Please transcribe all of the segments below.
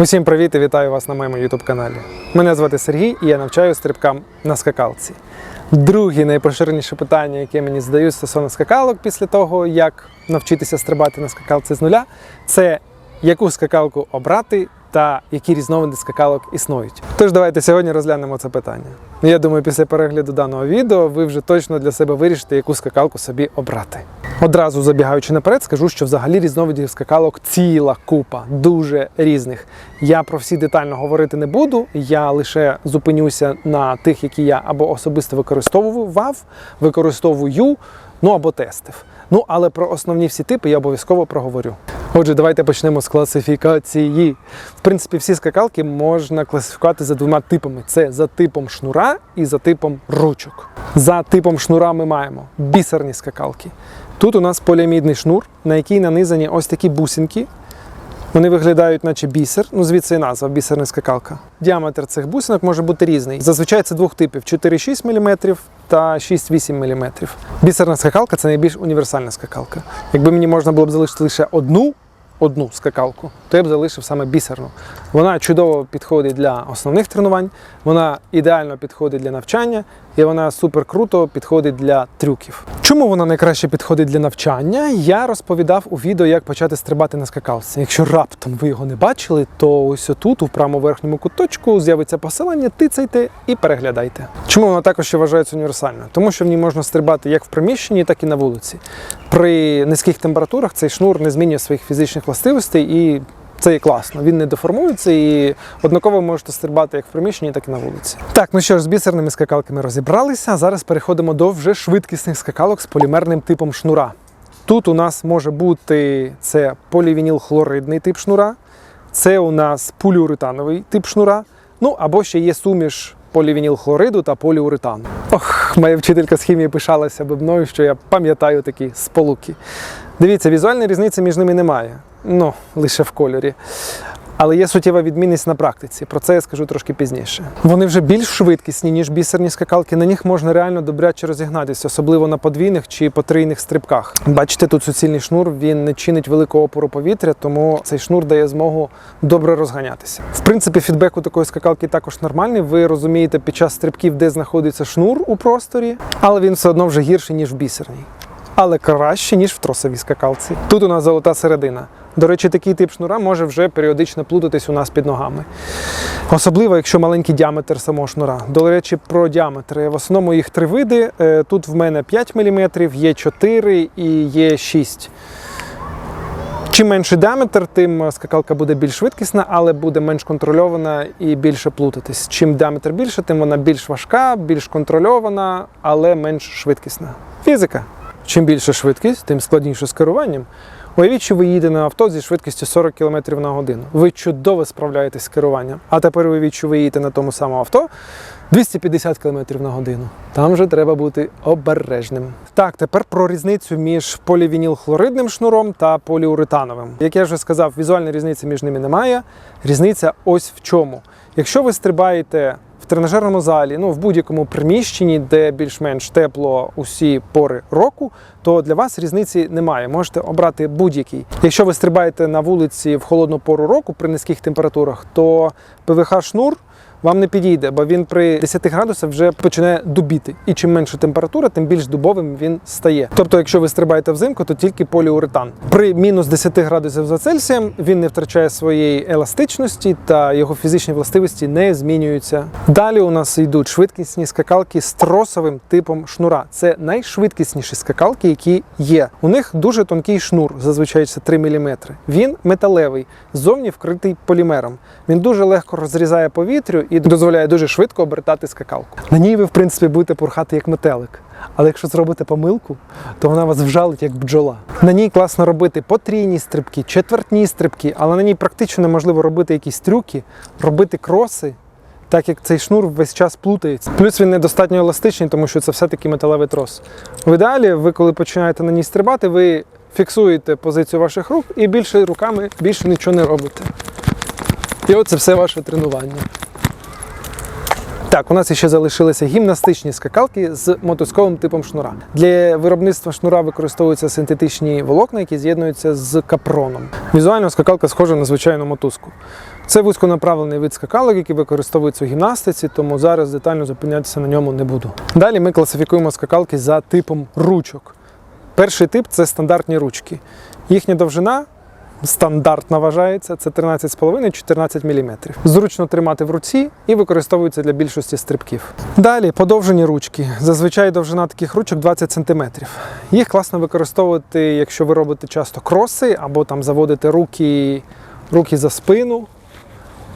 Усім привіт і вітаю вас на моєму YouTube каналі. Мене звати Сергій і я навчаю стрибкам на скакалці. Друге найпоширеніше питання, яке мені задають стосовно скакалок після того, як навчитися стрибати на скакалці з нуля, це яку скакалку обрати та які різновиди скакалок існують. Тож давайте сьогодні розглянемо це питання. Я думаю, після перегляду даного відео ви вже точно для себе вирішите, яку скакалку собі обрати. Одразу забігаючи наперед, скажу, що взагалі різновидів скакалок ціла купа, дуже різних. Я про всі детально говорити не буду. Я лише зупинюся на тих, які я або особисто використовував, використовую, ну або тестив. Ну але про основні всі типи я обов'язково проговорю. Отже, давайте почнемо з класифікації. В принципі, всі скакалки можна класифікувати за двома типами: це за типом шнура і за типом ручок. За типом шнура ми маємо бісерні скакалки. Тут у нас поліамідний шнур, на який нанизані ось такі бусинки. Вони виглядають, наче бісер, ну звідси і назва бісерна скакалка. Діаметр цих бусинок може бути різний. Зазвичай це двох типів: 4,6 мм та 6-8 мм. Бісерна скакалка це найбільш універсальна скакалка. Якби мені можна було б залишити лише одну. Одну скакалку, то я б залишив саме бісерну. Вона чудово підходить для основних тренувань, вона ідеально підходить для навчання і вона супер круто підходить для трюків. Чому вона найкраще підходить для навчання? Я розповідав у відео, як почати стрибати на скакалці. Якщо раптом ви його не бачили, то ось отут, у правому верхньому куточку, з'явиться посилання, тицяйте і переглядайте. Чому вона також вважається універсальною? Тому що в ній можна стрибати як в приміщенні, так і на вулиці. При низьких температурах цей шнур не змінює своїх фізичних властивостей і. Це і класно, він не деформується і однаково можете стрибати як в приміщенні, так і на вулиці. Так, ну що ж, з бісерними скакалками розібралися. Зараз переходимо до вже швидкісних скакалок з полімерним типом шнура. Тут у нас може бути це полівінілхлоридний тип шнура, це у нас поліуретановий тип шнура, ну або ще є суміш полівінілхлориду та поліуретану. Ох, моя вчителька з хімії пишалася би мною, що я пам'ятаю такі сполуки. Дивіться, візуальної різниці між ними немає. Ну, лише в кольорі. Але є суттєва відмінність на практиці. Про це я скажу трошки пізніше. Вони вже більш швидкісні, ніж бісерні скакалки. На них можна реально добряче розігнатися, особливо на подвійних чи потрійних стрибках. Бачите, тут суцільний шнур він не чинить великого опору повітря, тому цей шнур дає змогу добре розганятися. В принципі, фідбек у такої скакалки також нормальний. Ви розумієте під час стрибків, де знаходиться шнур у просторі, але він все одно вже гірший, ніж в бісерній. Але краще, ніж в тросовій скакалці. Тут у нас золота середина. До речі, такий тип шнура може вже періодично плутатись у нас під ногами. Особливо, якщо маленький діаметр самого шнура. До речі, про діаметри. В основному їх три види. Е, Тут в мене 5 мм, є 4 і є 6. Чим менший діаметр, тим скакалка буде більш швидкісна, але буде менш контрольована і більше плутатись. Чим діаметр більше, тим вона більш важка, більш контрольована, але менш швидкісна. Фізика. Чим більша швидкість, тим складніше з керуванням. Уявіть, що ви їдете на авто зі швидкістю 40 км на годину. Ви чудово справляєтесь з керуванням. А тепер уявіть, що ви їдете на тому самому авто 250 км на годину. Там вже треба бути обережним. Так, тепер про різницю між полівінілхлоридним шнуром та поліуретановим. Як я вже сказав, візуальної різниці між ними немає. Різниця ось в чому. Якщо ви стрибаєте в тренажерному залі, ну в будь-якому приміщенні, де більш-менш тепло усі пори року, то для вас різниці немає. Можете обрати будь-який. Якщо ви стрибаєте на вулиці в холодну пору року при низьких температурах, то ПВХ шнур вам не підійде, бо він при 10 градусах вже починає дубіти. І чим менша температура, тим більш дубовим він стає. Тобто, якщо ви стрибаєте взимку, то тільки поліуретан. При мінус 10 градусів за Цельсієм він не втрачає своєї еластичності та його фізичні властивості не змінюються. Далі у нас йдуть швидкісні скакалки з тросовим типом шнура. Це найшвидкісніші скакалки, які є. У них дуже тонкий шнур, зазвичай це 3 мм. Він металевий, ззовні вкритий полімером. Він дуже легко розрізає повітря і дозволяє дуже швидко обертати скакалку. На ній ви, в принципі, будете порхати як метелик. Але якщо зробите помилку, то вона вас вжалить як бджола. На ній класно робити потрійні стрибки, четвертні стрибки, але на ній практично неможливо робити якісь трюки, робити кроси. Так як цей шнур весь час плутається. Плюс він недостатньо еластичний, тому що це все-таки металевий трос. В ідеалі, ви коли починаєте на ній стрибати, ви фіксуєте позицію ваших рук і більше руками більше нічого не робите. І оце все ваше тренування. Так, у нас ще залишилися гімнастичні скакалки з мотузковим типом шнура. Для виробництва шнура використовуються синтетичні волокна, які з'єднуються з капроном. Візуально скакалка схожа на звичайну мотузку. Це вузьконаправлений вид скакалок, який використовується у гімнастиці, тому зараз детально зупинятися на ньому не буду. Далі ми класифікуємо скакалки за типом ручок. Перший тип це стандартні ручки. Їхня довжина стандартна вважається, це 13,5-14 мм. Зручно тримати в руці і використовується для більшості стрибків. Далі подовжені ручки. Зазвичай довжина таких ручок 20 см. Їх класно використовувати, якщо ви робите часто кроси або там заводите руки, руки за спину.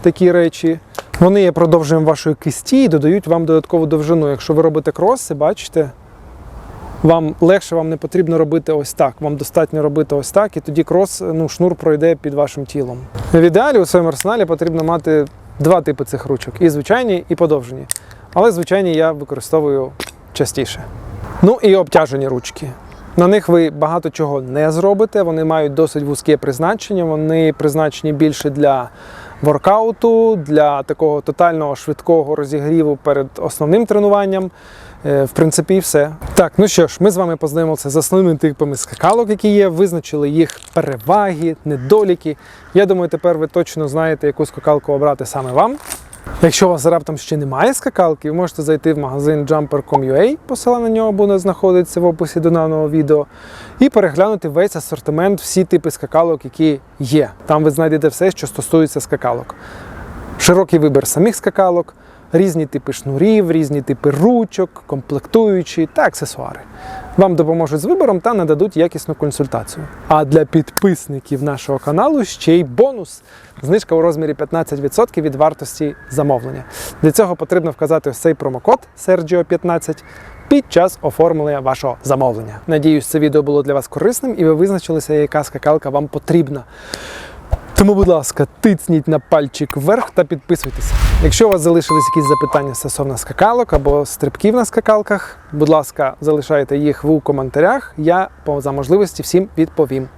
Такі речі. Вони є продовженням вашої кисті і додають вам додаткову довжину. Якщо ви робите кроси, бачите, вам легше, вам не потрібно робити ось так. Вам достатньо робити ось так, і тоді крос, ну, шнур пройде під вашим тілом. В ідеалі у своєму арсеналі потрібно мати два типи цих ручок: і звичайні, і подовжені. Але звичайні я використовую частіше. Ну і обтяжені ручки. На них ви багато чого не зробите. Вони мають досить вузьке призначення. Вони призначені більше для воркауту, для такого тотального швидкого розігріву перед основним тренуванням. Е, В принципі, і все. Так, ну що ж, ми з вами познайомилися з основними типами скакалок, які є, визначили їх переваги, недоліки. Я думаю, тепер ви точно знаєте, яку скакалку обрати саме вам. Якщо у вас раптом ще немає скакалки, ви можете зайти в магазин jumper.com.ua, посилання на нього буде знаходитися в описі до даного відео, і переглянути весь асортимент, всі типи скакалок, які є. Там ви знайдете все, що стосується скакалок. Широкий вибір самих скакалок, різні типи шнурів, різні типи ручок, комплектуючі та аксесуари. Вам допоможуть з вибором та нададуть якісну консультацію. А для підписників нашого каналу ще й бонус. Знижка у розмірі 15% від вартості замовлення. Для цього потрібно вказати ось цей промокод SERGIO15 під час оформлення вашого замовлення. Надіюсь, це відео було для вас корисним і ви визначилися, яка скакалка вам потрібна. Тому, будь ласка, тицніть на пальчик вверх та підписуйтесь. Якщо у вас залишились якісь запитання стосовно скакалок або стрибків на скакалках, будь ласка, залишайте їх в коментарях. Я за можливості всім відповім.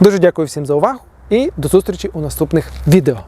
Дуже дякую всім за увагу і до зустрічі у наступних відео.